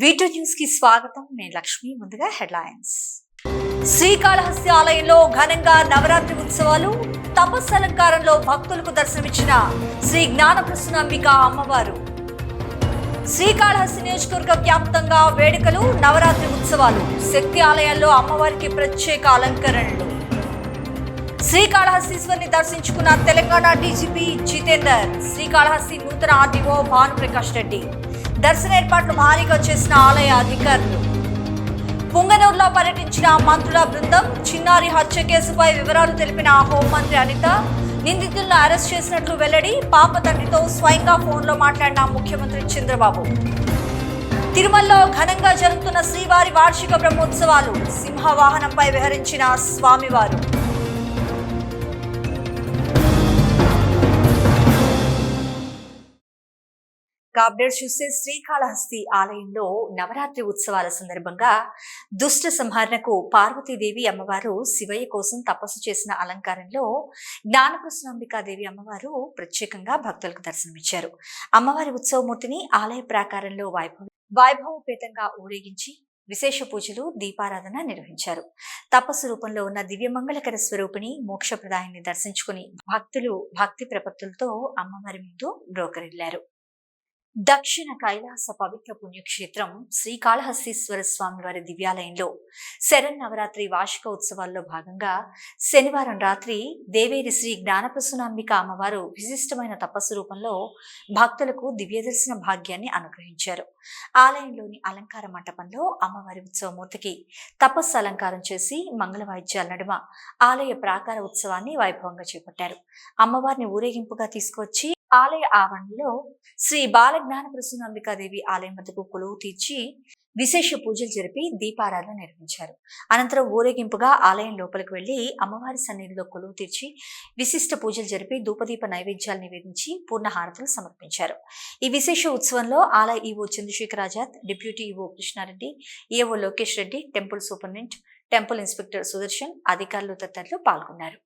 Veto న్యూస్కి స్వాగతం. నేను లక్ష్మి ముందుగా హెడ్లైన్స్. శ్రీకాళహస్తి ఆలయంలో ఘనంగా నవరాత్రి ఉత్సవాలు తపస్సు అలంకారంలో భక్తులకు దర్శనమిచ్చిన శ్రీ జ్ఞానప్రసూనాంబిక అమ్మవారు. శ్రీకాళహస్తి నియోజకవర్గ వ్యాప్తంగా వేడుకలు నవరాత్రి ఉత్సవాలు శక్తి ఆలయాల్లో అమ్మవారికి ప్రత్యేక అలంకరణలు. శ్రీకాళహస్తీశ్వరిని దర్శించుకున్న తెలంగాణ డీజీపీ జితేందర్ శ్రీకాళహస్తి నూతన ఆర్డీఓ భానుప్రకాష్ రెడ్డి దర్శన ఏర్పాట్లు భారీగా చేసిన ఆలయ అధికారులు. పుంగనూరులో పర్యటించిన మంత్రుల బృందం చిన్నారి హత్య కేసుపై వివరాలు తెలిపిన హోంమంత్రి అనిత నిందితులను అరెస్ట్ చేసినట్లు వెల్లడి పాప తండ్రితో స్వయంగా ఫోన్లో మాట్లాడిన ముఖ్యమంత్రి చంద్రబాబు. తిరుమలలో ఘనంగా జరుగుతున్న శ్రీవారి వార్షిక బ్రహ్మోత్సవాలు సింహవాహనంపై విహరించిన స్వామివారు. అప్డేట్ చూస్తే శ్రీకాళహస్తి ఆలయంలో నవరాత్రి ఉత్సవాల సందర్భంగా దుష్ట సంహరణకు పార్వతీదేవి అమ్మవారు శివయ్య కోసం తపస్సు చేసిన అలంకారంలో జ్ఞానప్రసనాంబికాదేవి అమ్మవారు ప్రత్యేకంగా భక్తులకు దర్శనమిచ్చారు. అమ్మవారి ఉత్సవమూర్తిని ఆలయ ప్రాకారంలో వైభవ వైభవపేతంగా ఊరేగించి విశేష పూజలు దీపారాధన నిర్వహించారు. తపస్సు రూపంలో ఉన్న దివ్యమంగళకర స్వరూపిణి మోక్షప్రదాయాన్ని దర్శించుకుని భక్తులు భక్తి ప్రపత్తులతో అమ్మవారి ముందు బ్రోకరిల్లారు దక్షిణ కైలాస పవిత్ర పుణ్యక్షేత్రం శ్రీకాళహస్తీశ్వర స్వామి వారి దివ్యాలయంలో శరణ్ నవరాత్రి వార్షిక ఉత్సవాల్లో భాగంగా శనివారం రాత్రి దేవేరి శ్రీ జ్ఞానప్రసునాంబిక అమ్మవారు విశిష్టమైన తపస్సు రూపంలో భక్తులకు దివ్యదర్శన భాగ్యాన్ని అనుగ్రహించారు. ఆలయంలోని అలంకార మంటపంలో అమ్మవారి ఉత్సవమూర్తికి తపస్సు అలంకారం చేసి మంగళ వాయిద్యాల నడుమ ఆలయ ప్రాకార ఉత్సవాన్ని వైభవంగా చేపట్టారు. అమ్మవారిని ఊరేగింపుగా తీసుకొచ్చి ఆలయ ఆవరణలో శ్రీ బాలజ్ఞాన ప్రసూనాంబికాదేవి ఆలయం వద్దకు కొలువు తీర్చి విశేష పూజలు జరిపి దీపారాధన నిర్వహించారు. అనంతరం ఊరేగింపుగా ఆలయం లోపలికి వెళ్ళి అమ్మవారి సన్నిధిలో కొలువు తీర్చి విశిష్ట పూజలు జరిపి ధూపదీప నైవేద్యాలు నివేదించి పూర్ణహారతులు సమర్పించారు. ఈ విశేష ఉత్సవంలో ఆలయ EO Chandrashekar Azad deputy EO Krishna Reddy EO Lokesh Reddy temple superintendent temple inspector Sudarshan అధికారులు తదితరులు పాల్గొన్నారు.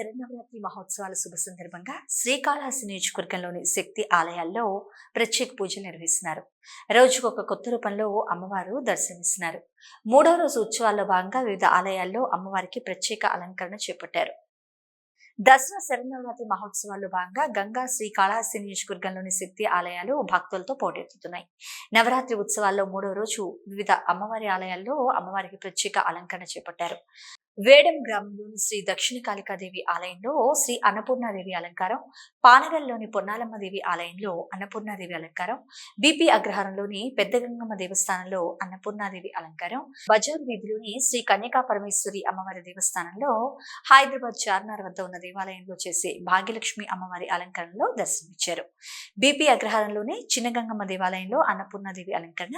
శరన్నవరాత్రి మహోత్సవాల శుభ సందర్భంగా శ్రీకాళహస్తి నియోజకవర్గంలోని శక్తి ఆలయాల్లో ప్రత్యేక పూజలు నిర్వహిస్తున్నారు. రోజుకు ఒక కొత్త రూపంలో అమ్మవారు దర్శనమిస్తున్నారు. మూడో రోజు ఉత్సవాల్లో భాగంగా వివిధ ఆలయాల్లో అమ్మవారికి ప్రత్యేక అలంకరణ చేపట్టారు. దసరా శరన్నవరాత్రి మహోత్సవాల్లో భాగంగా గంగా శ్రీ కాళహస్తి నియోజకవర్గంలోని శక్తి ఆలయాలు భక్తులతో పోటెత్తుతున్నాయి. నవరాత్రి ఉత్సవాల్లో మూడో రోజు వివిధ అమ్మవారి ఆలయాల్లో అమ్మవారికి ప్రత్యేక అలంకరణ చేపట్టారు. వేడం గ్రామంలోని శ్రీ దక్షిణ కాళికాదేవి ఆలయంలో శ్రీ అన్నపూర్ణాదేవి అలంకారం పానగల్లోని పొన్నాలమ్మదేవి ఆలయంలో అన్నపూర్ణాదేవి అలంకారం బీపీ అగ్రహారంలోని పెద్ద గంగమ్మ దేవస్థానంలో అన్నపూర్ణాదేవి అలంకారం బజార్ వీధిలోని శ్రీ కన్యకా పరమేశ్వరి అమ్మవారి దేవస్థానంలో హైదరాబాద్ చార్మినార్ వద్ద ఉన్న దేవాలయంలో చేసే భాగ్యలక్ష్మి అమ్మవారి అలంకరణలో దర్శనమిచ్చారు. బీపీ అగ్రహారంలోని చిన్న గంగమ్మ దేవాలయంలో అన్నపూర్ణాదేవి అలంకరణ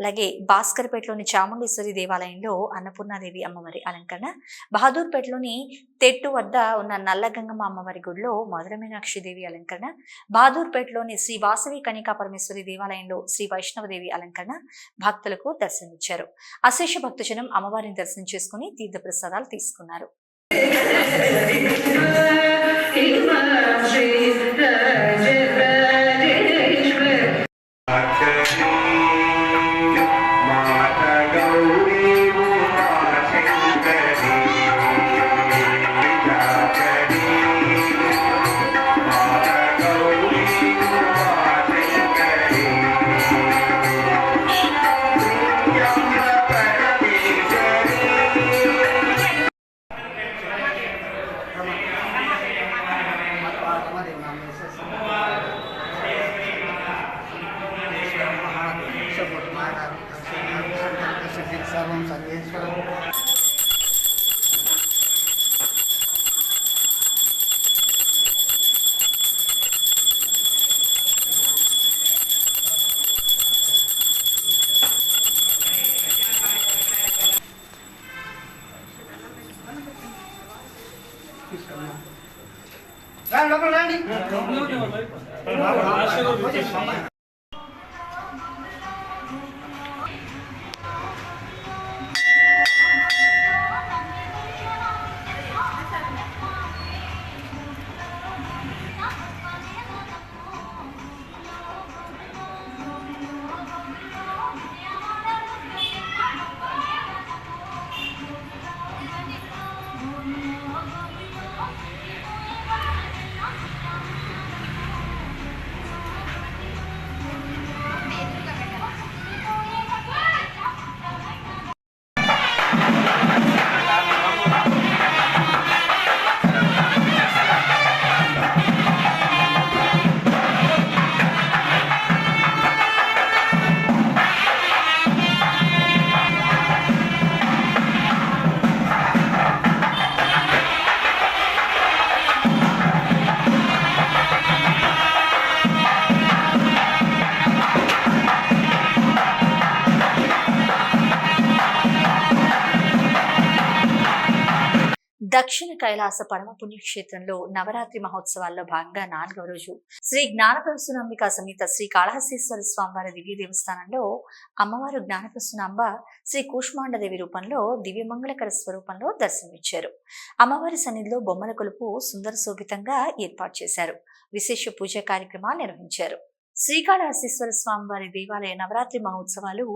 అలాగే భాస్కర్పేటలోని చాముండేశ్వరి దేవాలయంలో అన్నపూర్ణాదేవి అమ్మవారి అలంకరణ బహదూర్పేటలోని తెట్టు వద్ద ఉన్న నల్లగంగమ్మ అమ్మవారి గుడిలో మధుర మీనాక్షిదేవి అలంకరణ బహదూర్పేటలోని శ్రీ వాసవి కనికా పరమేశ్వరి దేవాలయంలో శ్రీ వైష్ణవదేవి అలంకరణ భక్తులకు దర్శనమిచ్చారు అశేష భక్తజనం అమ్మవారిని దర్శనం చేసుకుని తీర్థప్రసాదాలు తీసుకున్నారు దక్షిణ కైలాస పరమ పుణ్యక్షేత్రంలో నవరాత్రి మహోత్సవాల్లో భాగంగా నాలుగవ రోజు శ్రీ జ్ఞానప్రసూనాంబిక సమేత శ్రీ కాళహస్తీశ్వర స్వామివారి దివ్య దేవస్థానంలో అమ్మవారు జ్ఞానప్రసూనాంబ శ్రీ కూష్మాండదేవి రూపంలో దివ్యమంగళకర స్వరూపంలో దర్శనమిచ్చారు. అమ్మవారి సన్నిధిలో బొమ్మల కొలుపు సుందర శోభితంగా ఏర్పాటు చేశారు. విశేష పూజా కార్యక్రమాలు నిర్వహించారు. శ్రీకాళహస్తీశ్వర స్వామివారి దేవాలయ నవరాత్రి మహోత్సవాలు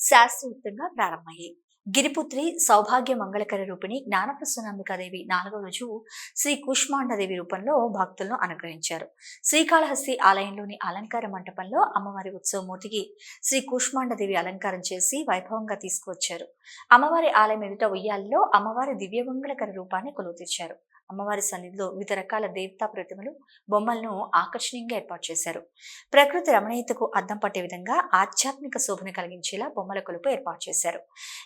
శాస్త్రయుక్తంగా ప్రారంభమయ్యాయి. గిరిపుత్రి సౌభాగ్య మంగళకర రూపిణి జ్ఞానప్రసన్నాంబికాదేవి నాలుగవ రోజు శ్రీ కూష్మాండదేవి రూపంలో భక్తులను అనుగ్రహించారు. శ్రీకాళహస్తి ఆలయంలోని అలంకార మంటపంలో అమ్మవారి ఉత్సవమూర్తికి శ్రీ కూష్మాండదేవి అలంకారం చేసి వైభవంగా తీసుకువచ్చారు. అమ్మవారి ఆలయం ఎదుట ఉయ్యాలలో అమ్మవారి దివ్యమంగళకర రూపాన్ని కొలువుతీర్చారు. అమ్మవారి సన్నిధిలో వివిధ రకాల దేవతా ప్రతిమలు బొమ్మలను ఆకర్షణీయంగా ఏర్పాటు చేశారు. ప్రకృతి రమణీయతకు అద్దం పట్టే విధంగా ఆధ్యాత్మిక శోభను కలిగించేలా బొమ్మల కొలుపు ఏర్పాటు చేశారు.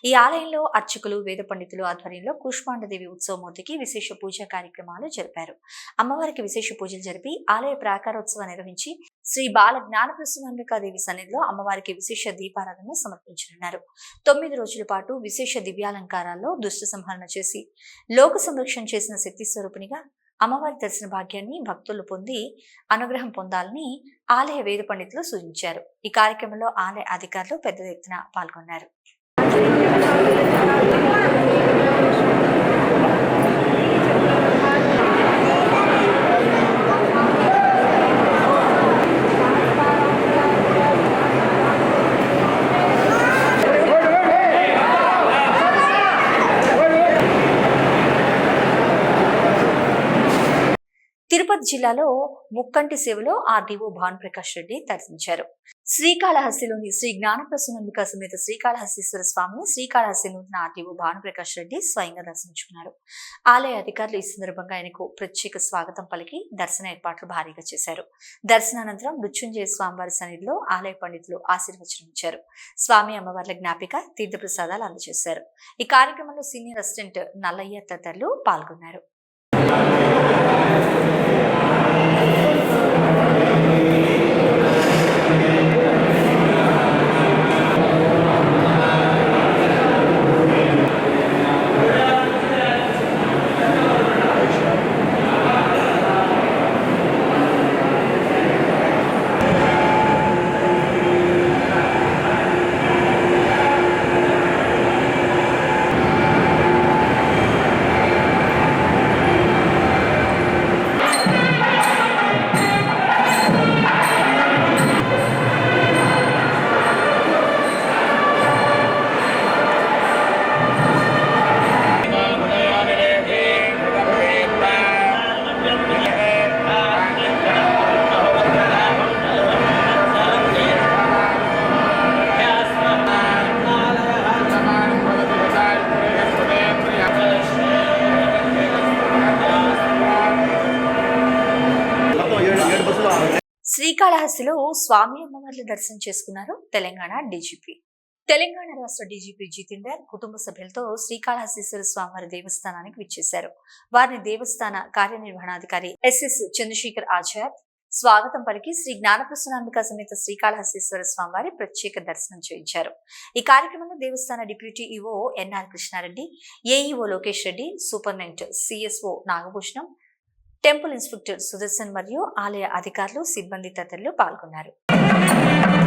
ఈ ఆలయంలో అర్చకులు వేద పండితులు ఆధ్వర్యంలో కూష్మాండదేవి ఉత్సవమూర్తికి విశేష పూజా కార్యక్రమాలు జరిపారు. అమ్మవారికి విశేష పూజలు జరిపి ఆలయ ప్రాకారోత్సవం నిర్వహించి శ్రీ బాల జ్ఞానప్రసన్నాంబికాదేవి సన్నిధిలో అమ్మవారికి విశేష దీపారాధన సమర్పించనున్నారు. తొమ్మిది రోజుల పాటు విశేష దివ్యాలంకారాల్లో దుష్ట సంహరణ చేసి లోక సంరక్షణ చేసిన శక్తి స్వరూపిణిగా అమ్మవారి దర్శన భాగ్యాన్ని భక్తులు పొంది అనుగ్రహం పొందాలని ఆలయ వేద పండితులు సూచించారు. ఈ కార్యక్రమంలో ఆలయ అధికారులు పెద్ద ఎత్తున పాల్గొన్నారు. జిల్లాలో ముక్కంటి సేవలో ఆర్డీఓ భానుప్రకాష్ రెడ్డి దర్శించారు శ్రీకాళహస్తిలోని శ్రీ జ్ఞానప్రసన్నంబిక సమేత శ్రీకాళహస్తీశ్వర స్వామిని శ్రీకాళహస్తిలో ఉన్న ఆర్డీఓ భానుప్రకాష్ రెడ్డి స్వయంగా దర్శించుకున్నారు. ఆలయ అధికారులు ఈ సందర్భంగా ఆయనకు ప్రత్యేక స్వాగతం పలికి దర్శన ఏర్పాట్లు భారీగా చేశారు. దర్శనానంతరం మృత్యుంజయ స్వామివారి సన్నిధిలో ఆలయ పండితులు ఆశీర్వచనం ఇచ్చారు స్వామి అమ్మవార్ల జ్ఞాపిక తీర్థప్రసాదాలు అందజేశారు. ఈ కార్యక్రమంలో సీనియర్ అసిస్టెంట్ నల్లయ్య తదితరులు పాల్గొన్నారు. స్వామి అమ్మవార్ల దర్శనం చేసుకున్నారు తెలంగాణ డీజీపీ. తెలంగాణ రాష్ట్ర డీజీపీ జితేందర్ కుటుంబ సభ్యులతో శ్రీకాళహస్తీశ్వర స్వామివారి దేవస్థానానికి విచ్చేశారు. వారిని దేవస్థాన కార్యనిర్వహణాధికారి ఎస్ఎస్ చంద్రశేఖర్ ఆచార్ స్వాగతం పలికి శ్రీ జ్ఞానప్రసన్నాంబిక సమేత శ్రీకాళహస్తీశ్వర స్వామివారి ప్రత్యేక దర్శనం చేయించారు. ఈ కార్యక్రమంలో దేవస్థాన deputy EO NR Krishna Reddy AEO Lokesh Reddy superintendent CSO Nagabhushanam temple inspector Sudarshan మరియు ఆలయ అధికారులు సిబ్బంది తదితరులు పాల్గొన్నారు.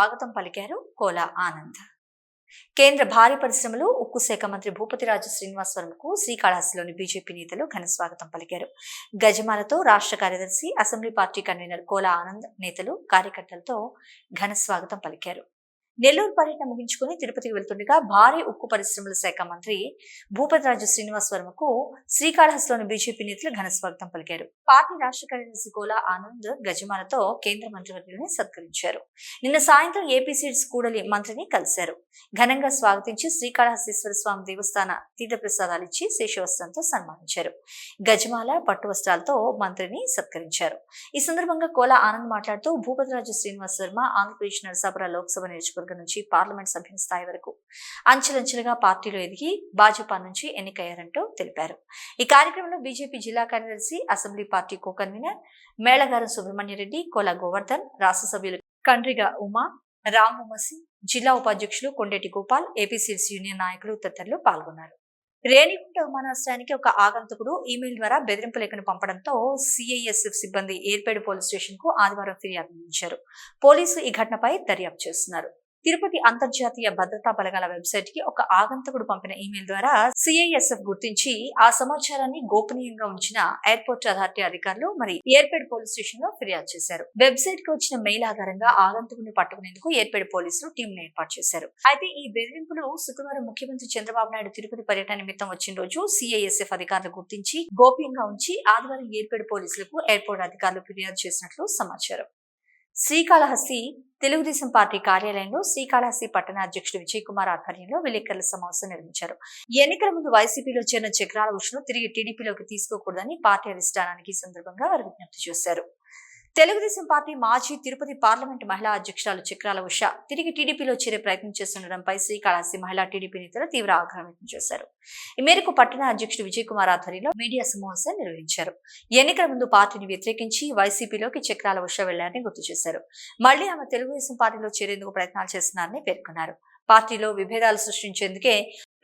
స్వాగతం పలికారు కోలా ఆనంద్. కేంద్ర భారీ పరిశ్రమలు ఉక్కు శాఖ మంత్రి భూపతిరాజు శ్రీనివాసవరంకు శ్రీకాళహస్తిలోని బీజేపీ నేతలు ఘన స్వాగతం పలికారు. గజమాలతో రాష్ట్ర కార్యదర్శి assembly party convener Kola Anand నేతలు కార్యకర్తలతో ఘన స్వాగతం పలికారు. నెల్లూరు పర్యటన ముగించుకుని తిరుపతికి వెళ్తుండగా భారీ ఉక్కు పరిశ్రమల శాఖ మంత్రి భూపతిరాజు శ్రీనివాస్ వర్మకు శ్రీకాళహస్తిలోని బీజేపీ నేతలు ఘన స్వాగతం పలికారు. పార్టీ రాష్ట్ర కార్యదర్శి కోలా ఆనంద్ గజమాలతో కేంద్ర మంత్రివర్యుల్ని సత్కరించారు. నిన్న సాయంత్రం ఏపీ సీడ్స్ కూడలి మంత్రిని కలిశారు. ఘనంగా స్వాగతించి శ్రీకాళహస్తీశ్వర స్వామి దేవస్థాన తీర్థప్రసాదాలు ఇచ్చి శేషవస్త్రంతో సన్మానించారు. గజమాల పట్టు వస్త్రాలతో మంత్రిని సత్కరించారు. ఈ సందర్భంగా కోలా ఆనంద్ మాట్లాడుతూ భూపతిరాజు శ్రీనివాస్ వర్మ ఆంధ్రప్రదేశ్ నరసాపుర లోక్సభ నియోజకవర్గం నుంచి పార్లమెంట్ సభ్యుని స్థాయి వరకు అంచెలంచెలుగా పార్టీలో ఎదిగి భాజపా నుంచి ఎన్నికయ్యారంటూ తెలిపారు. ఈ కార్యక్రమంలో బీజేపీ జిల్లా కార్యదర్శి assembly party co convener Melagaram Subrahmanya Reddy Kola Govardhan రాష్ట్ర సభ్యులు కండ్రిగా ఉమా రామ్మసి జిల్లా ఉపాధ్యక్షులు కొండేటి గోపాల్ ఏపీసీఎస్ యూనియన్ నాయకులు తదితరులు పాల్గొన్నారు. రేణిగుంట విమానాశ్రయానికి ఒక ఆగంతకుడు ఈమెయిల్ ద్వారా బెదిరింపు లేఖను పంపడంతో సిఐఎస్ఎఫ్ సిబ్బంది ఏర్పేడు పోలీస్ స్టేషన్కు ఆదివారం ఫిర్యాదు అందించారు. పోలీసులు ఈ ఘటనపై దర్యాప్తు చేస్తున్నారు. తిరుపతి అంతర్జాతీయ భద్రతా బలగాల వెబ్సైట్కి ఒక ఆగంతకుడు పంపిన ఈమెయిల్ ద్వారా సిఐఎస్ఎఫ్ గుర్తించి ఆ సమాచారాన్ని గోపనీయంగా ఉంచిన ఎయిర్పోర్ట్ అథారిటీ అధికారులు మరి ఏర్పేడ్ పోలీస్ స్టేషన్లో ఫిర్యాదు చేశారు. వెబ్సైట్కి వచ్చిన మెయిల్ ఆధారంగా ఆగంతకుడిని పట్టుకునేందుకు ఎయిర్పేడ్ పోలీసులు టీం ను ఏర్పాటు చేశారు. అయితే ఈ బెదిరింపులు శుక్రవారం ముఖ్యమంత్రి చంద్రబాబు నాయుడు తిరుపతి పర్యటన నిమిత్తం వచ్చిన రోజు సిఐఎస్ఎఫ్ అధికారులు గుర్తించి గోప్యంగా ఉంచి ఆదివారం ఎయిర్పేడ్ పోలీసులకు ఎయిర్పోర్ట్ అధికారులు ఫిర్యాదు చేసినట్లు సమాచారం. శ్రీకాళహస్తి తెలుగుదేశం పార్టీ కార్యాలయంలో శ్రీకాళహస్తి పట్టణ అధ్యక్షుడు విజయ్ కుమార్ ఆధ్వర్యంలో విలేకరుల సమావేశం నిర్వహించారు. ఎన్నికల ముందు వైసీపీలో చేరిన చక్రాల ఉషను తిరిగి టీడీపీలోకి తీసుకోకూడదని పార్టీ అధిష్టానానికి సందర్భంగా వారు విజ్ఞప్తి చేశారు. తెలుగుదేశం పార్టీ మాజీ తిరుపతి పార్లమెంట్ మహిళా అధ్యక్షురాలు చక్రాల ఉష తిరిగి టీడీపీలో చేరే ప్రయత్నం చేస్తుండడంపై శ్రీకాళహస్తి మహిళా టీడీపీ నేతలు తీవ్ర ఆగ్రహం వ్యక్తం చేశారు. ఈ మేరకు పట్టణ అధ్యక్షుడు విజయ్ కుమార్ ఆధ్వర్యంలో మీడియా సమావేశం నిర్వహించారు. ఎన్నికల ముందు పార్టీని వ్యతిరేకించి వైసీపీలోకి చక్రాల ఉష వెళ్ళారని గుర్తు చేశారు. మళ్ళీ ఆమె తెలుగుదేశం పార్టీలో చేరేందుకు ప్రయత్నాలు చేస్తున్నారని పేర్కొన్నారు. పార్టీలో విభేదాలు సృష్టించేందుకే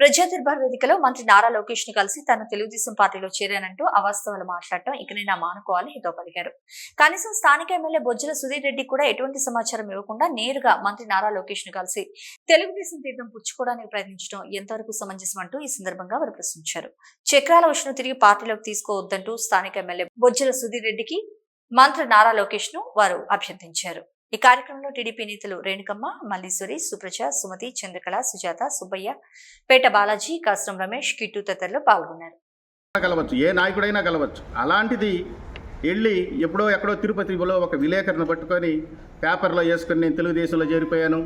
ప్రజా దర్బార్ వేదికలో మంత్రి నారా లోకేష్ని కలిసి తన తెలుగుదేశం పార్టీలో చేరానంటూ అవాస్తవాలు మాట్లాడటం ఇకనైనా మానుకోవాలని హితో పలికారు కనీసం స్థానిక ఎమ్మెల్యే బొజ్జల సుధీర్ రెడ్డి కూడా ఎటువంటి సమాచారం ఇవ్వకుండా నేరుగా మంత్రి నారా లోకేష్ను కలిసి తెలుగుదేశం తీర్థం పుచ్చుకోవడానికి ప్రయత్నించడం ఎంతవరకు సమంజసం అంటూ ఈ సందర్భంగా వారు ప్రశ్నించారు. చక్రాల ఉషను తిరిగి పార్టీలోకి తీసుకోవద్దంటూ స్థానిక ఎమ్మెల్యే బొజ్జల సుధీర్ రెడ్డికి మంత్రి నారా లోకేష్ను వారు అభ్యర్థించారు. ఈ కార్యక్రమంలో టీడీపీ నేతలు రేణుకమ్మ మల్లీశ్వరి సుప్రజ సుమతి చంద్రకళ సుజాత సుబ్బయ్య పేట బాలాజీ కాస్రం రమేష్ కిట్టు తదితరులు పాల్గొన్నారు. కలవచ్చు ఏ నాయకుడైనా కలవచ్చు. అలాంటిది వెళ్ళి ఎప్పుడో ఎక్కడో తిరుపతిలో ఒక విలేకరుని పట్టుకొని పేపర్లో వేసుకొని నేను తెలుగుదేశంలో చేరిపోయాను.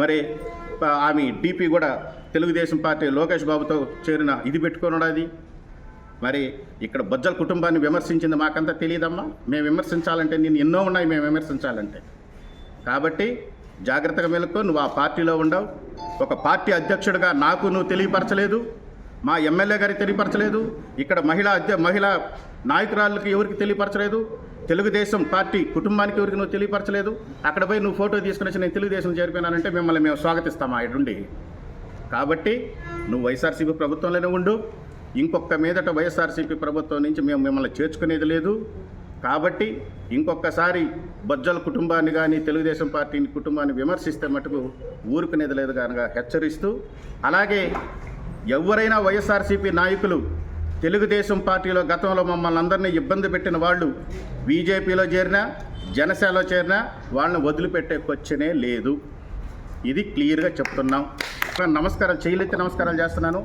మరి ఆమె డీపీ కూడా తెలుగుదేశం పార్టీ లోకేష్ బాబుతో చేరిన ఇది పెట్టుకొని అది మరి ఇక్కడ బొజ్జల కుటుంబాన్ని విమర్శించింది మాకంతా తెలియదమ్మా మేము విమర్శించాలంటే నేను ఎన్నో ఉన్నాయి మేము విమర్శించాలంటే. కాబట్టి జాగ్రత్తగా మెలుకో నువ్వు ఆ పార్టీలో ఉండవు. ఒక పార్టీ అధ్యక్షుడిగా నాకు నువ్వు తెలియపరచలేదు. మా ఎమ్మెల్యే గారికి తెలియపరచలేదు. ఇక్కడ మహిళా అధ్య మహిళా నాయకురాళ్ళకి ఎవరికి తెలియపరచలేదు. తెలుగుదేశం పార్టీ కుటుంబానికి ఎవరికి నువ్వు తెలియపరచలేదు. అక్కడ పోయి నువ్వు ఫోటో తీసుకుని వచ్చి నేను తెలుగుదేశం చేరిపోయినానంటే మిమ్మల్ని మేము స్వాగతిస్తాం ఆ ఇటుండి. కాబట్టి నువ్వు వైఎస్ఆర్సీపీ ప్రభుత్వంలోనే ఉండు. ఇంకొక మీదట వైఎస్ఆర్సీపీ ప్రభుత్వం నుంచి మేము మిమ్మల్ని చేర్చుకునేది లేదు. కాబట్టి ఇంకొకసారి బజ్జల కుటుంబాన్ని కానీ తెలుగుదేశం పార్టీని కుటుంబాన్ని విమర్శిస్తే మటుకు ఊరుకునేది లేదు కనుక హెచ్చరిస్తూ అలాగే ఎవరైనా వైఎస్ఆర్సీపీ నాయకులు తెలుగుదేశం పార్టీలో గతంలో మమ్మల్ని అందరినీ ఇబ్బంది పెట్టిన వాళ్ళు బీజేపీలో చేరినా జనసేనలో చేరినా వాళ్ళని వదిలిపెట్టే క్వశ్చనే లేదు. ఇది క్లియర్గా చెప్తున్నాం. నమస్కారం చేయలేతే నమస్కారాలు చేస్తున్నాను.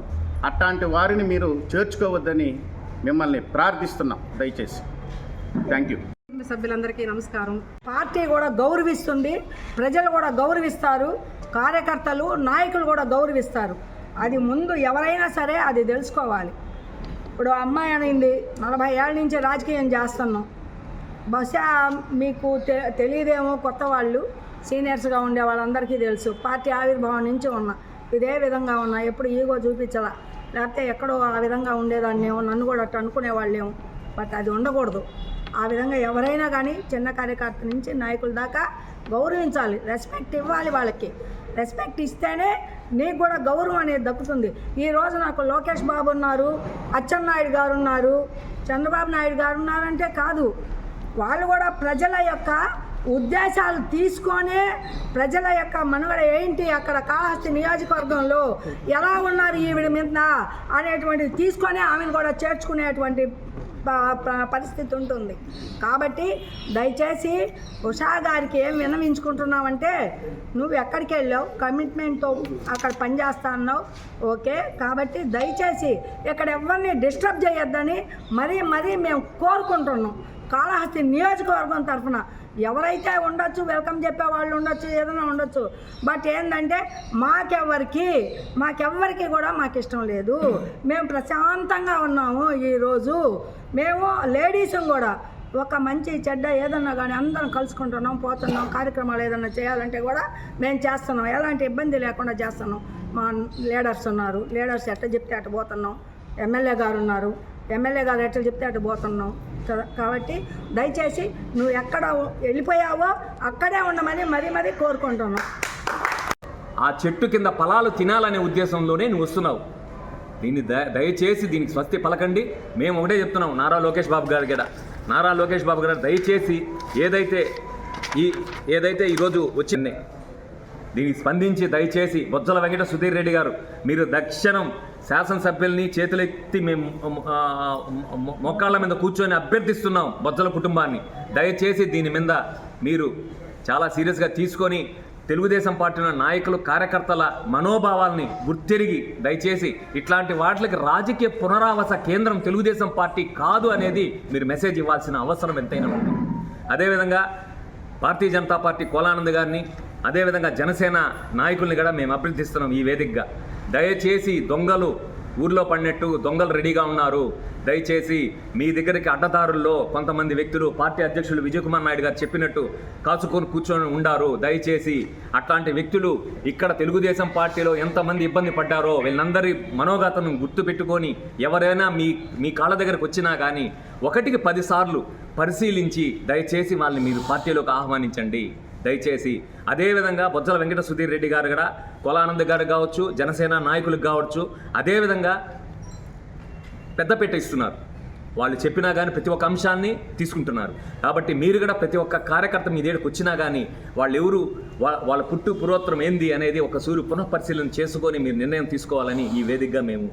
అట్లాంటి వారిని మీరు చేర్చుకోవద్దని మిమ్మల్ని ప్రార్థిస్తున్నాం. దయచేసి. థ్యాంక్ యూ కుటుంబ సభ్యులందరికీ నమస్కారం. పార్టీ కూడా గౌరవిస్తుంది ప్రజలు కూడా గౌరవిస్తారు కార్యకర్తలు నాయకులు కూడా గౌరవిస్తారు. అది ముందు ఎవరైనా సరే అది తెలుసుకోవాలి. ఇప్పుడు అమ్మాయి అనింది నలభై ఏళ్ళ నుంచి రాజకీయం చేస్తున్నాం. బహుశా మీకు తె తెలియదేమో కొత్త వాళ్ళు సీనియర్స్గా ఉండే వాళ్ళందరికీ తెలుసు. పార్టీ ఆవిర్భావం నుంచి ఉన్నా ఇదే విధంగా ఉన్నా ఎప్పుడు ఈగో చూపించాల? లేకపోతే ఎక్కడో ఆ విధంగా ఉండేదాన్నేమో నన్ను కూడా అట్టు అనుకునేవాళ్ళేమో. బట్ అది ఉండకూడదు. ఆ విధంగా ఎవరైనా కానీ చిన్న కార్యకర్త నుంచి నాయకుల దాకా గౌరవించాలి. రెస్పెక్ట్ ఇవ్వాలి వాళ్ళకి. రెస్పెక్ట్ ఇస్తేనే నీకు కూడా గౌరవం అనేది దక్కుతుంది. ఈ రోజు నాకు లోకేష్ బాబు ఉన్నారు అచ్చెన్నాయుడు గారు ఉన్నారు చంద్రబాబు నాయుడు గారు ఉన్నారంటే కాదు. వాళ్ళు కూడా ప్రజల యొక్క ఉద్దేశాలు తీసుకొనే ప్రజల యొక్క మనుగడ ఏంటి? అక్కడ కాళహస్తి నియోజకవర్గంలో ఎలా ఉన్నారు ఈవిడ మీద అనేటువంటిది తీసుకొని ఆమెను కూడా చేర్చుకునేటువంటి ప- పరిస్థితి ఉంటుంది. కాబట్టి దయచేసి ఉషా గారికి ఏం విన్నవించుకుంటున్నావంటే నువ్వు ఎక్కడికి వెళ్ళావు? కమిట్మెంట్తో అక్కడ పనిచేస్తాన్నావు ఓకే. కాబట్టి దయచేసి ఇక్కడ ఎవరిని డిస్టర్బ్ చేయొద్దని మరీ మరీ మేము కోరుకుంటున్నాం. కాళహస్తి నియోజకవర్గం తరఫున ఎవరైతే ఉండొచ్చు వెల్కమ్ చెప్పే వాళ్ళు ఉండొచ్చు ఏదైనా ఉండొచ్చు. బట్ ఏంటంటే మాకెవ్వరికి మాకెవ్వరికి కూడా మాకు ఇష్టం లేదు. మేము ప్రశాంతంగా ఉన్నాము ఈరోజు. మేము లేడీస్ కూడా ఒక మంచి చెడ్డ ఏదన్నా కానీ అందరం కలుసుకుంటున్నాం పోతున్నాం కార్యక్రమాలు ఏదన్నా చేయాలంటే కూడా మేము చేస్తున్నాం. ఎలాంటి ఇబ్బంది లేకుండా చేస్తున్నాం. మా లీడర్స్ ఉన్నారు. లీడర్స్ ఎట్ట చెప్తే అట్ట పోతున్నాం. ఎమ్మెల్యే గారు ఉన్నారు. ఎమ్మెల్యే గారు ఎట్లా చెప్తే అటు పోతున్నాం కాబట్టి దయచేసి నువ్వు ఎక్కడ వెళ్ళిపోయావో అక్కడే ఉండమని మరీ మరీ కోరుకుంటున్నావు. ఆ చెట్టు కింద ఫలాలు తినాలనే ఉద్దేశంలోనే నువ్వు వస్తున్నావు. దీన్ని ద దయచేసి దీనికి స్వస్తి పలకండి. మేము ఒకటే చెప్తున్నాం నారా లోకేష్ బాబు గారి గడ. నారా లోకేష్ బాబు గారు దయచేసి ఏదైతే ఈ ఏదైతే ఈరోజు వచ్చింది దీనికి స్పందించి దయచేసి బొజ్జల వెంకట సుధీర్ రెడ్డి గారు మీరు దక్షిణం శాసనసభ్యుల్ని చేతులెత్తి మేము మొక్కాళ్ళ మీద కూర్చొని అభ్యర్థిస్తున్నాం బొజ్జల కుటుంబాన్ని. దయచేసి దీని మీద మీరు చాలా సీరియస్గా తీసుకొని తెలుగుదేశం పార్టీ నాయకులు కార్యకర్తల మనోభావాల్ని గుర్తెరిగి దయచేసి ఇట్లాంటి వాటికి రాజకీయ పునరావాస కేంద్రం తెలుగుదేశం పార్టీ కాదు అనేది మీరు మెసేజ్ ఇవ్వాల్సిన అవసరం ఎంతైనా ఉంది. అదేవిధంగా భారతీయ జనతా పార్టీ కోలానంద్ గారిని అదేవిధంగా జనసేన నాయకుల్ని కూడా మేము అభ్యర్థిస్తున్నాం ఈ వేదికగా. దయచేసి దొంగలు ఊర్లో పడినట్టు దొంగలు రెడీగా ఉన్నారు. దయచేసి మీ దగ్గరికి అడ్డదారుల్లో కొంతమంది వ్యక్తులు పార్టీ అధ్యక్షులు విజయ్ కుమార్ నాయుడు గారు చెప్పినట్టు కాచుకొని కూర్చొని ఉండారు. దయచేసి అట్లాంటి వ్యక్తులు ఇక్కడ తెలుగుదేశం పార్టీలో ఎంతమంది ఇబ్బంది పడ్డారో వీళ్ళందరి మనోగతను గుర్తుపెట్టుకొని ఎవరైనా మీ మీ కాళ్ళ దగ్గరకు వచ్చినా కానీ ఒకటికి పదిసార్లు పరిశీలించి దయచేసి వాళ్ళని మీరు పార్టీలోకి ఆహ్వానించండి. దయచేసి అదేవిధంగా బొజ్జల వెంకట సుధీర్ రెడ్డి గారు కూడా కొలానంద్ గారు కావచ్చు జనసేన నాయకులకు కావచ్చు అదేవిధంగా పెద్దపీట ఇస్తున్నారు. వాళ్ళు చెప్పినా కానీ ప్రతి ఒక్క అంశాన్ని తీసుకుంటున్నారు. కాబట్టి మీరు కూడా ప్రతి ఒక్క కార్యకర్త మీ దగ్గరకు వచ్చినా కానీ వాళ్ళు ఎవరు వా- వాళ్ళ పుట్టు పురోత్తరం ఏంది అనేది ఒక సూర్యు పునఃపరిశీలన చేసుకొని మీరు నిర్ణయం తీసుకోవాలని ఈ వేదికగా మేము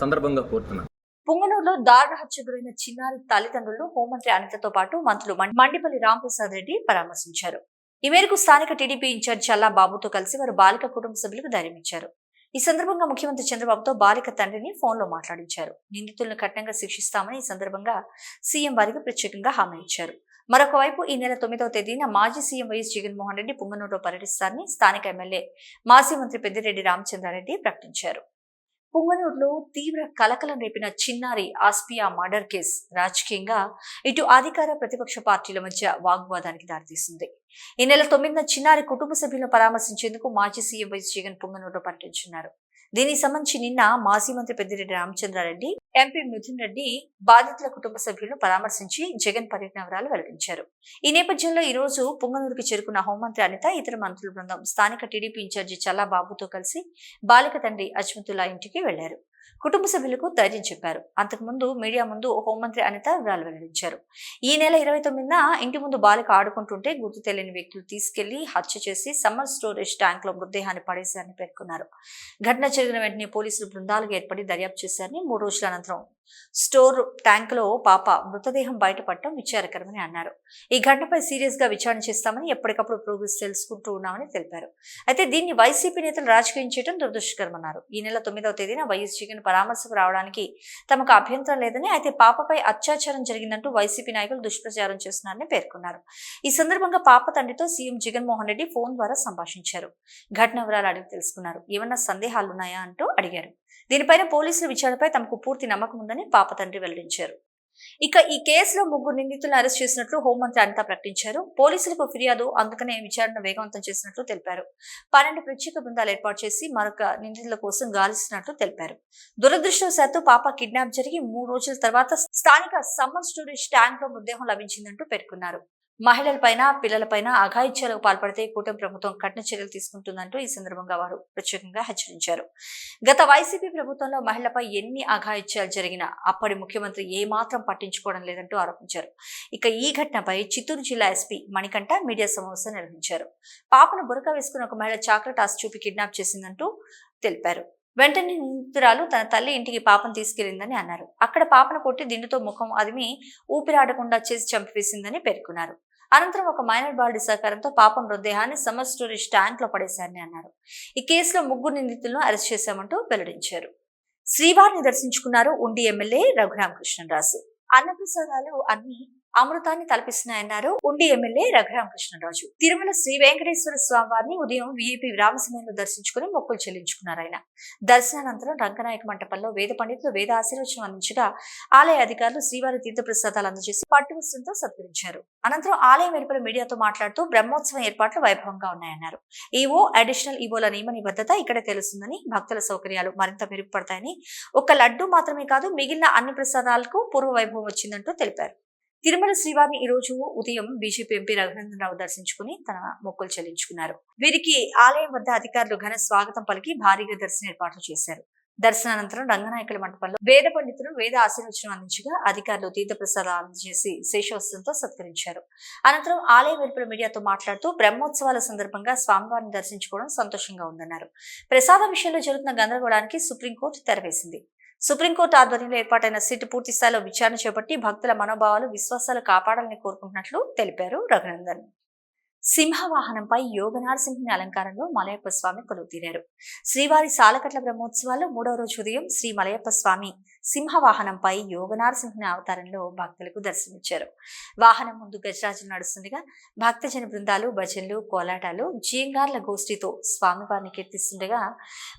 సందర్భంగా కోరుతున్నాం. పుంగనూరులో దారుణ హత్య గురైన చిన్నారి తల్లిదండ్రులను హోంమంత్రి అనితతో పాటు మంత్రులు మండిపల్లి రామప్రసాద్ రెడ్డి పరామర్శించారు. ఈ మేరకు స్థానిక టీడీపీ ఇన్ఛార్జ్ చల్లా బాబుతో కలిసి వారు బాలిక కుటుంబ సభ్యులకు ధైర్యం ఇచ్చారు. ఈ సందర్భంగా ముఖ్యమంత్రి చంద్రబాబుతో బాలిక తండ్రిని ఫోన్లో మాట్లాడించారు. నిందితులను కఠినంగా శిక్షిస్తామని ఈ సందర్భంగా సీఎం వారికి ప్రత్యేకంగా హామీ ఇచ్చారు. మరొక వైపు ఈ నెల తొమ్మిదవ తేదీన మాజీ సీఎం వైఎస్ జగన్మోహన్ రెడ్డి పుంగనూరులో పర్యటిస్తారని స్థానిక ఎమ్మెల్యే మాజీ మంత్రి పెద్దిరెడ్డి రామచంద్రారెడ్డి ప్రకటించారు. పుంగనూరులో తీవ్ర కలకలం రేపిన చిన్నారి ఆస్పియా మర్డర్ కేసు రాజకీయంగా ఇటు అధికార ప్రతిపక్ష పార్టీల మధ్య వాగ్వాదానికి దారితీసింది. ఈ నెల తొమ్మిదిన చిన్నారి కుటుంబ సభ్యులను పరామర్శించేందుకు మాజీ సీఎం వైఎస్ జగన్ పుంగనూరులో పర్యటించున్నారు. దీనికి సంబంధించి నిన్న మాజీ మంత్రి పెద్దిరెడ్డి రామచంద్రారెడ్డి ఎంపీ మిథున్ రెడ్డి బాధితుల కుటుంబ సభ్యులను పరామర్శించి జగన్ పర్యటన వివరాలు వెల్లడించారు. ఈ నేపథ్యంలో ఈ రోజు పుంగనూరుకి చేరుకున్న హోంమంత్రి అనిత ఇతర మంత్రుల బృందం స్థానిక టీడీపీ ఇన్ఛార్జి చల్లా బాబుతో కలిసి బాలిక తండ్రి అజ్మతుల్లా ఇంటికి వెళ్ళారు. కుటుంబ సభ్యులకు ధైర్యం చెప్పారు. అంతకుముందు మీడియా ముందు హోంమంత్రి అనిత వివరాలు వెల్లడించారు. ఈ నెల ఇరవై తొమ్మిదిన ఇంటి ముందు బాలిక ఆడుకుంటుంటే గుర్తు తెలియని వ్యక్తులు తీసుకెళ్ళి హత్య చేసి సమ్మర్ స్టోరేజ్ ట్యాంక్లో మృతదేహాన్ని పడేశారని పేర్కొన్నారు. ఘటన జరిగిన వెంటనే పోలీసులు బృందాలుగా ఏర్పడి దర్యాప్తు చేశారని మూడు రోజుల అనంతరం స్టోర్ ట్యాంక్లో పాప మృతదేహం బయటపడటం విచారకరమని అన్నారు. ఈ ఘటనపై సీరియస్గా విచారణ చేస్తామని ఎప్పటికప్పుడు ప్రోగ్రెస్ తెలుసుకుంటూ ఉన్నామని తెలిపారు. అయితే దీన్ని వైసీపీ నేతలు రాజకీయం చేయడం దురదృష్టకరమన్నారు. ఈ నెల తొమ్మిదవ తేదీన వైఎస్ జగన్ పరామర్శకు రావడానికి తమకు అభ్యంతరం లేదని అయితే పాపపై అత్యాచారం జరిగిందంటూ వైసీపీ నాయకులు దుష్ప్రచారం చేస్తున్నారని పేర్కొన్నారు. ఈ సందర్భంగా పాప తండ్రితో సీఎం జగన్మోహన్ రెడ్డి ఫోన్ ద్వారా సంభాషించారు. ఘటన వివరాలు అడిగి తెలుసుకున్నారు. ఏమన్నా సందేహాలున్నాయా అంటూ అడిగారు. దీనిపైన పోలీసుల విచారణపై తమకు పూర్తి నమ్మకం ఉందని పాప తండ్రి వెల్లడించారు. ఇక ఈ కేసులో ముగ్గురు నిందితులను అరెస్ట్ చేసినట్లు హోంమంత్రి అనిత ప్రకటించారు. పోలీసులకు ఫిర్యాదు అందుకనే విచారణ వేగవంతం చేసినట్లు తెలిపారు. పన్నెండు ప్రత్యేక బృందాలు ఏర్పాటు చేసి మరొక నిందితుల కోసం గాలిస్తున్నట్లు తెలిపారు. దురదృష్టవశాత్తు పాప కిడ్నాప్ జరిగి మూడు రోజుల తర్వాత స్థానిక సమ్మర్ స్టోరేజ్ ట్యాంక్లో మృతదేహం లభించిందంటూ పేర్కొన్నారు. మహిళలపైన పిల్లలపైన అఘాయిత్యాలకు పాల్పడితే కూటమి ప్రభుత్వం కఠిన చర్యలు తీసుకుంటుందంటూ ఈ సందర్భంగా వారు ప్రత్యేకంగా హెచ్చరించారు. గత వైసీపీ ప్రభుత్వంలో మహిళపై ఎన్ని అఘాయిత్యాలు జరిగినా అప్పటి ముఖ్యమంత్రి ఏమాత్రం పట్టించుకోవడం లేదంటూ ఆరోపించారు. ఇక ఈ ఘటనపై చిత్తూరు జిల్లా ఎస్పీ మణికంఠ మీడియా సమావేశం నిర్వహించారు. పాపను బురక వేసుకున్న ఒక మహిళ చాక్లెట్ ఆశ చూపి కిడ్నాప్ చేసిందంటూ తెలిపారు. వెంటనే నిందితురాలు తన తల్లి ఇంటికి పాపను తీసుకెళ్ళిందని అన్నారు. అక్కడ పాపను కొట్టి దిండుతో ముఖం అదిమి ఊపిరాడకుండా చేసి చంపివేసిందని పేర్కొన్నారు. అనంతరం ఒక మైనర్ బాలుడి సహకారంతో పాపం మృతదేహాన్ని సమ్మర్ స్టోరేజ్ ట్యాంక్లో పడేశారని అన్నారు. ఈ కేసులో ముగ్గురు నిందితులను అరెస్ట్ చేశామంటూ వెల్లడించారు. శ్రీవారిని దర్శించుకున్నారు ఉండి ఎమ్మెల్యే రఘురామకృష్ణరాజు. అన్నప్రసాదాలు అన్ని అమృతాన్ని తలపిస్తున్నాయన్నారు ఉండి ఎమ్మెల్యే రఘురామకృష్ణరాజు. తిరుమల శ్రీ వెంకటేశ్వర స్వామి వారిని ఉదయం విఐపి విరామసమయంలో దర్శించుకుని మొక్కులు చెల్లించుకున్నారు ఆయన. దర్శనానంతరం రంగనాయక మంటపంలో వేద పండితులు వేద ఆశీర్వచనం అందించగా ఆలయ అధికారులు శ్రీవారి తీర్థ ప్రసాదాలు అందజేసి పట్టు వస్త్రంతో సత్కరించారు. అనంతరం ఆలయం వెలుపల మీడియాతో మాట్లాడుతూ బ్రహ్మోత్సవం ఏర్పాట్లు వైభవంగా ఉన్నాయన్నారు. ఈవో అడిషనల్ ఈవోల నియమ నిబద్ధత ఇక్కడ తెలుస్తుందని భక్తుల సౌకర్యాలు మరింత మెరుగుపడతాయని ఒక్క లడ్డు మాత్రమే కాదు మిగిలిన అన్ని ప్రసాదాలకు పూర్వ వైభవం వచ్చిందంటూ తెలిపారు. తిరుమల శ్రీవారిని ఈ రోజు ఉదయం బీజేపీ ఎంపీ రఘునందనరావు దర్శించుకుని తన మొక్కులు చెల్లించుకున్నారు. వీరికి ఆలయం వద్ద అధికారులు ఘన స్వాగతం పలికి భారీగా దర్శన ఏర్పాట్లు చేశారు. దర్శనానంతరం రంగనాయకుల మంటపంలో వేద పండితులు వేద ఆశీర్వచనం అందించగా అధికారులు తీర్థప్రసాదం అందజేసి శేషవస్త్రంతో సత్కరించారు. అనంతరం ఆలయ వెలుపల మీడియాతో మాట్లాడుతూ బ్రహ్మోత్సవాల సందర్భంగా స్వామివారిని దర్శించుకోవడం సంతోషంగా ఉందన్నారు. ప్రసాదం విషయంలో జరుగుతున్న గందరగోళానికి సుప్రీంకోర్టు తెరవేసింది. సుప్రీంకోర్టు ఆధ్వర్యంలో ఏర్పాటైన సిట్ పూర్తిస్థాయిలో విచారణ చేపట్టి భక్తుల మనోభావాలు విశ్వాసాలు కాపాడాలని కోరుకుంటున్నట్లు తెలిపారు రఘునందన్. సింహవాహనంపై యోగ నారసింహుని అలంకారంలో మలయప్ప స్వామి కొలువు తీరారు శ్రీవారి సాలకట్ల బ్రహ్మోత్సవాల్లో మూడవ రోజు ఉదయం శ్రీ మలయప్ప స్వామి సింహవాహనంపై యోగ నారసింహుని అవతారంలో భక్తులకు దర్శనమిచ్చారు. వాహనం ముందు గజరాజు నడుస్తుండగా భక్తజన బృందాలు భజనలు కోలాటాలు జీంగార్ల గోష్ఠితో స్వామివారిని కీర్తిస్తుండగా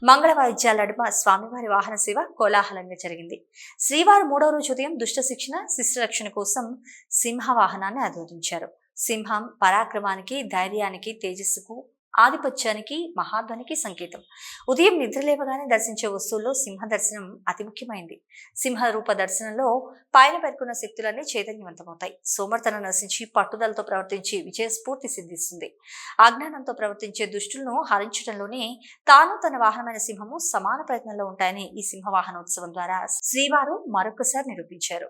మంగళ వాయిద్యాల నడుమ స్వామివారి వాహన సేవ కోలాహలంగా జరిగింది. శ్రీవారు మూడవ రోజు ఉదయం దుష్ట శిక్షణ శిష్ట రక్షణ కోసం సింహ వాహనాన్ని ఆదరించారు సింహం పరాక్రమానికి ధైర్యానికి తేజస్సుకు ఆధిపత్యానికి మహాధ్వనికి సంకేతం. ఉదయం నిద్రలేవగానే దర్శించే వస్తువుల్లో సింహ దర్శనం అతి ముఖ్యమైంది. సింహ రూప దర్శనంలో పైన పేర్కొన్న శక్తులన్నీ చైతన్యవంతమవుతాయి. సోమర్తనం నశించి పట్టుదలతో ప్రవర్తించి విజయస్ఫూర్తి సిద్ధిస్తుంది. అజ్ఞానంతో ప్రవర్తించే దుష్టులను హరించడంలోనే తాను తన వాహనమైన సింహము సమాన ప్రయత్నంలో ఉంటాయని ఈ సింహ వాహనోత్సవం ద్వారా శ్రీవారు మరొకసారి నిరూపించారు.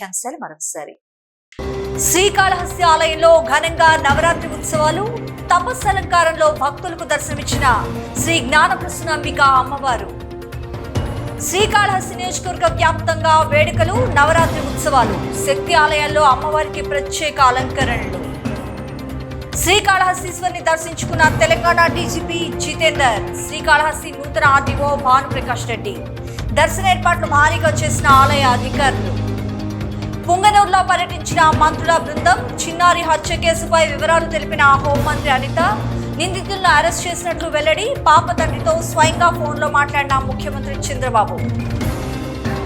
ముఖ్యాంశాలు మరొకసారి శ్రీకాళహస్తి ఆలయంలో ఘనంగా నవరాత్రి ఉత్సవాలు తపస్సు అలంకారంలో భక్తులకు దర్శనమిచ్చిన శ్రీ జ్ఞానప్రసూనాంబిక అమ్మవారు. శ్రీకాళహస్తి నియోజకవర్గ వ్యాప్తంగా వేడుకలు నవరాత్రి ఉత్సవాలు శక్తి ఆలయాల్లో అమ్మవారికి ప్రత్యేక అలంకరణలు. శ్రీకాళహస్తీశ్వరిని దర్శించుకున్న తెలంగాణ డీజీపీ జితేందర్ శ్రీకాళహస్తి నూతన ఆర్డీఓ భానుప్రకాష్ రెడ్డి దర్శన ఏర్పాట్లు భారీగా చేసిన ఆలయ అధికారులు. పుంగనూరులో పర్యటించిన మంత్రుల బృందం చిన్నారి హత్య కేసుపై వివరాలు తెలిపిన హోంమంత్రి అనిత నిందితులను అరెస్ట్ చేసినట్లు వెల్లడి పాప తండ్రితో స్వయంగా ఫోన్లో మాట్లాడిన ముఖ్యమంత్రి చంద్రబాబు.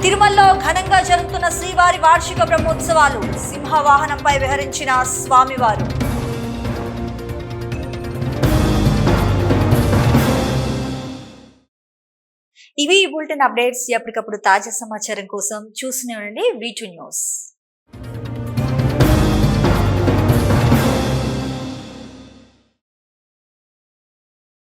తిరుమలలో ఘనంగా జరుగుతున్న శ్రీవారి వార్షిక బ్రహ్మోత్సవాలు సింహవాహనంపై విహరించిన స్వామివారు. ఇవి బులెటిన్ అప్డేట్స్ ఎప్పటికప్పుడు తాజా సమాచారం కోసం చూస్తూనే ఉండండి. V news